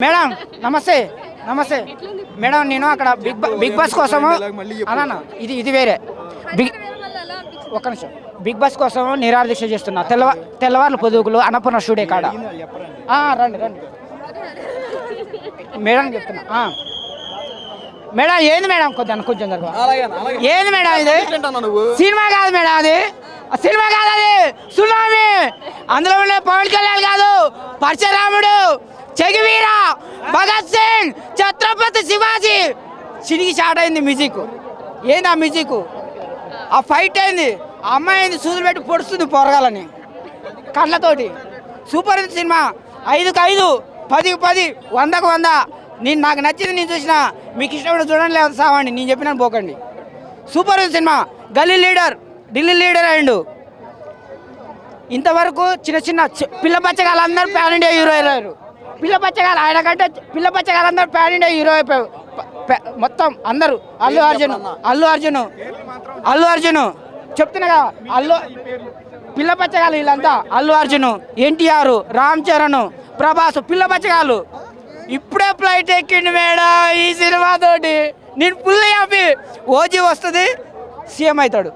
Madam నమస్తే నమస్తే. Madam నేను అక్కడ బిగ్ బిగ్ బాస్ కోసము అన్న ఇది ఇది వేరే. బిగ్ ఒక్క నిమిషం. బిగ్ బాస్ కోసం నిరాహార దీక్ష చేస్తున్నా. తెల్లవ తెల్లవార్లు పొదుగులు అన్నపూర్ణ స్టూడియో కాడ. ఆ, రండి రండి. మేడం చెప్తున్నా. ఆ. మేడం ఏంది మేడం కొద్దిగా కొంచెం ఏంది మేడం ఇది? సినిమా కాదు మేడం అది. ఆ సినిమా కాదు అది. సునామీ. అందులో ఉండే పవన్ కళ్యాణ్ కాదు. పరశురాముడు. Che Guevara Bhagat Singh Chhatrapati Shivaji. చిరిగి start అయింది మ్యూజిక్. ఏంది ఆ మ్యూజిక్? ఆ ఫైట్ అయింది ఆ అమ్మాయి అయింది సూదులు పెట్టి పొడుస్తుంది పొరగాలని కళ్ళతోటి. సూపర్ హిట్ సినిమా. ఐదుకు ఐదు పదికి పది వందకు వంద. నేను నాకు నచ్చింది నేను చూసిన మీకు ఇష్టమైన చూడండి లేదు సావండి. నేను చెప్పిన పోకండి. సూపర్ హిట్ సినిమా. గల్లీ లీడర్ ఢిల్లీ లీడర్ అయిండు ఇంతవరకు చిన్న చిన్న చి- పిల్ల బచ్చగాళ్ళందరూ ప్యాన్ ఇండియా హీరో అయ్యారు. పిల్ల పచ్చగాళ్ళు ఆయన కంటే పిల్ల పచ్చగాళ్ళు అందరూ ప్యాన్ ఇండియా హీరో ప- మొత్తం అందరూ. అల్లు అర్జున్ అల్లు అర్జున్ అల్లు అర్జున్. చెప్తున్నా కదా అల్లు పిల్ల పచ్చగాళ్ళు వీళ్ళంతా. అల్లు అర్జున్ ఎన్టీఆర్ రామ్ చరణ్ ప్రభాస్ పిల్ల పచ్చగాళ్ళు. ఇప్పుడే ఫ్లైట్ ఎక్కిండి మేడం ఈ సినిమా తోటి. నేను ఫుల్ హ్యాపీ ఓజీ వస్తుంది సీఎం అవుతాడు.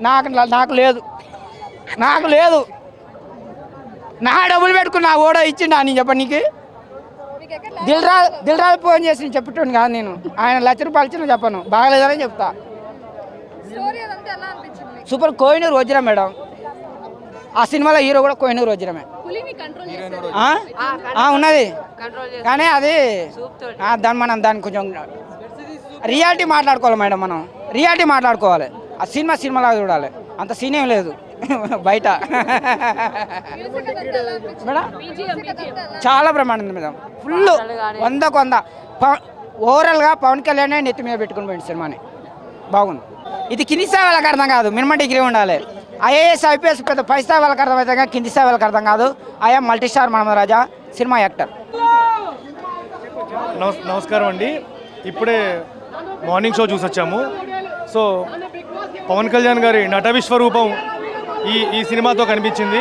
నాకు నాకు లేదు. నాకు లేదు. నా డబ్బులు పెట్టుకున్నా ఓడో ఇచ్చిండా నేను చెప్పండి నీకు? మీకు ఎక్కడ lag దిల్ రాజు దిల్ రాజు ఫోన్ చేసి నేను చెప్పేటోని కాదు నేను. ఆయన లక్ష రూపాయలు ఇచ్చిన చెప్పను. బాగలేదని చెప్తా. సూపర్ కోహినూరు వజ్రం మేడం. ఆ సినిమాలో హీరో కూడా కోహినూరు వజ్రమే పులిని కంట్రోల్ చేశారు ఆ? ఆ, ఉన్నది. కానీ అది ఆ, దాన్ని మనం దాన్ని కొంచెం రియాలిటీ మాట్లాడుకోవాలి మేడం మనం. రియాలిటీ మాట్లాడుకోవాలి. ఆ సినిమా సినిమాలాగా చూడాలి. అంత సీన్ ఏం లేదు. బయట. మేడం చాలా బ్రహ్మాండం మేడం. ఫుల్ వందకు వంద ఓవరాల్గా పవన్ కళ్యాణ్ నెత్తి మీద పెట్టుకుని పోయింది సినిమాని. బాగుంది. ఇది కింది స్థాయి వాళ్ళకి అర్థం కాదు. మినిమం డిగ్రీ ఉండాలి. ఐఏఎస్ ఐపీఎస్ పెద్ద పై స్థాయి వాళ్ళకి అర్థమవుతుంది కానీ కింది స్థాయి వాళ్ళకి అర్థం కాదు. ఆయా మల్టీ స్టార్ మనమ రాజా సినిమా యాక్టర్. నమస్ నమస్కారం అండి. ఇప్పుడే మార్నింగ్ షో చూసి వచ్చాము సో పవన్ కళ్యాణ్ గారి నట విశ్వరూపం ఈ ఈ సినిమాతో కనిపించింది.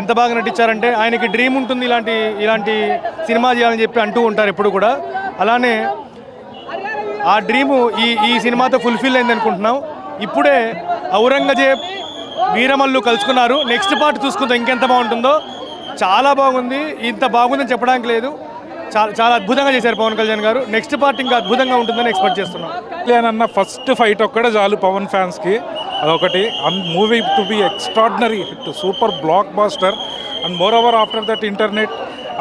ఎంత బాగా నటించారంటే ఆయనకి డ్రీమ్ ఉంటుంది ఇలాంటి ఇలాంటి సినిమా చేయాలని చెప్పి అంటూ ఉంటారు ఎప్పుడు కూడా. అలానే ఆ డ్రీము ఈ ఈ సినిమాతో ఫుల్ఫిల్ అయింది అనుకుంటున్నాం. ఇప్పుడే ఔరంగజేబ్ వీరమల్లు కలుసుకున్నారు. నెక్స్ట్ పార్ట్ చూసుకుందాం ఇంకెంత బాగుంటుందో. చాలా బాగుంది. ఇంత బాగుందని చెప్పడానికి లేదు. చాలా చాలా అద్భుతంగా చేశారు పవన్ కళ్యాణ్ గారు. నెక్స్ట్ పార్ట్ ఇంకా అద్భుతంగా ఉంటుందని ఎక్స్పెక్ట్ చేస్తున్నాం. కళ్యాణ్ అన్న ఫస్ట్ ఫైట్ ఒక్కడే చాలు పవన్ ఫ్యాన్స్కి అదొకటి. And movie to be extraordinary hit super blockbuster and moreover after that internet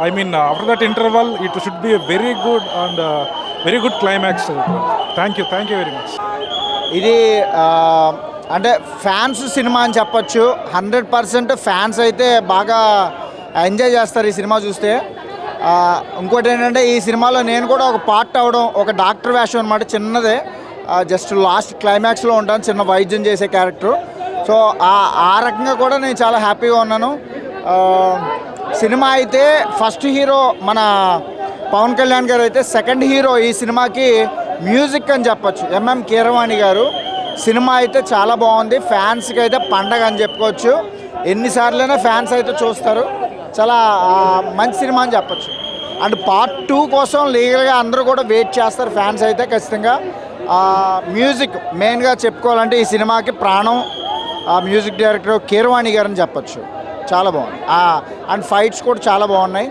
I mean after that interval it should be a very good and very good climax thank you thank you very much ఇది అంటే fans cinema అని చెప్పొచ్చు. Hundred percent fans అయితే బాగా enjoy చేస్తారు ఈ cinema చూస్తే. ఇంకోటి ఏంటంటే ఈ సినిమాలో నేను కూడా ఒక పార్ట్ అవ్వడం ఒక డాక్టర్ వేషం అనమాట చిన్నదే. జస్ట్ లాస్ట్ క్లైమాక్స్లో ఉంటాను చిన్న వైద్యం చేసే క్యారెక్టర్ సో ఆ రకంగా కూడా నేను చాలా హ్యాపీగా ఉన్నాను. సినిమా అయితే ఫస్ట్ హీరో మన పవన్ కళ్యాణ్ గారు అయితే సెకండ్ హీరో ఈ సినిమాకి మ్యూజిక్ అని చెప్పొచ్చు. ఎంఎం కీరవాణి గారు. సినిమా అయితే చాలా బాగుంది. ఫ్యాన్స్కి అయితే పండగ అని చెప్పుకోవచ్చు. ఎన్నిసార్లైనా ఫ్యాన్స్ అయితే చూస్తారు. చాలా మంచి సినిమా అని చెప్పొచ్చు. అండ్ పార్ట్ టూ కోసం లీగల్గా అందరూ కూడా వెయిట్ చేస్తారు ఫ్యాన్స్ అయితే ఖచ్చితంగా. మ్యూజిక్ మెయిన్గా చెప్పుకోవాలంటే ఈ సినిమాకి ప్రాణం ఆ మ్యూజిక్ డైరెక్టర్ కీరవాణి గారు అని చెప్పచ్చు. చాలా బాగుంది. అండ్ ఫైట్స్ కూడా చాలా బాగున్నాయి.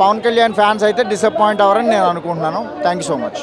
పవన్ కళ్యాణ్ ఫ్యాన్స్ అయితే డిసప్పాయింట్ అవ్వరని నేను అనుకుంటున్నాను. Thank you so much.